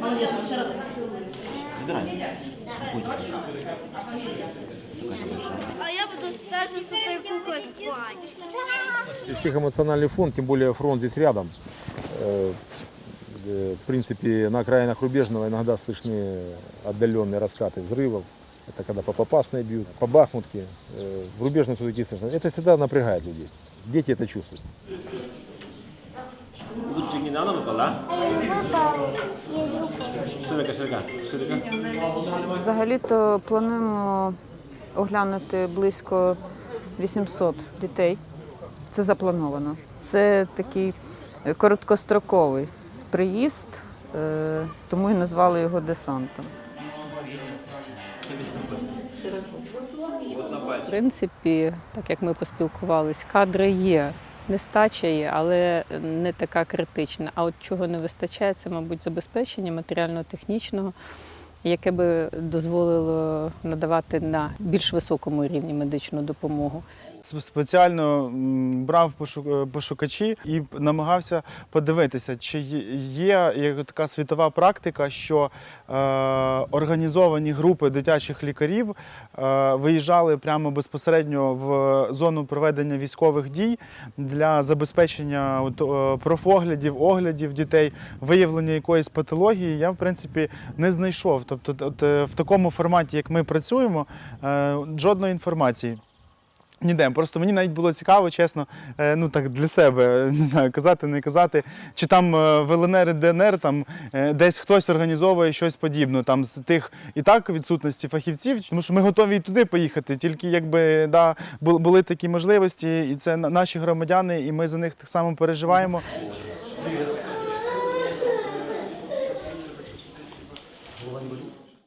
Молодец, еще раз. А я буду даже с этой куклой спать. Их эмоциональный фон, тем более фронт здесь рядом. Э, э, В принципе, на окраинах Рубежного иногда слышны отдаленные раскаты взрывов. Это когда по Попасной бьют, по Бахмутке. Э, В Рубежном все-таки слышно. Это всегда напрягает людей. Дети это чувствуют. Лучше не надо Микола? Ширика, ширика, ширика. Взагалі-то плануємо оглянути близько 800 дітей. Це заплановано. Це такий е, короткостроковий приїзд, е, тому і назвали його десантом. В принципі, так як ми поспілкувались, кадри є. Нестача є, але не така критична. А от чого не вистачає, це, мабуть, забезпечення матеріально-технічного, яке би дозволило надавати на більш високому рівні медичну допомогу. Спеціально брав пошу- пошукачі і намагався подивитися, чи є є така світова практика, що е, організовані групи дитячих лікарів е, виїжджали прямо безпосередньо в зону проведення військових дій для забезпечення от, е, профоглядів, оглядів дітей, виявлення якоїсь патології. Я в принципі не знайшов. Тобто, от, е, в такому форматі, як ми працюємо, е, жодної інформації. Ніде. Просто мені навіть було цікаво, чесно, е, ну так для себе не знаю, казати, не казати, чи там е, в ЛНР і ДНР там е, десь хтось організовує щось подібне, там з тих і так відсутності фахівців, тому що ми готові і туди поїхати, тільки якби да, бу- були такі можливості, і це на- наші громадяни, і ми за них так само переживаємо.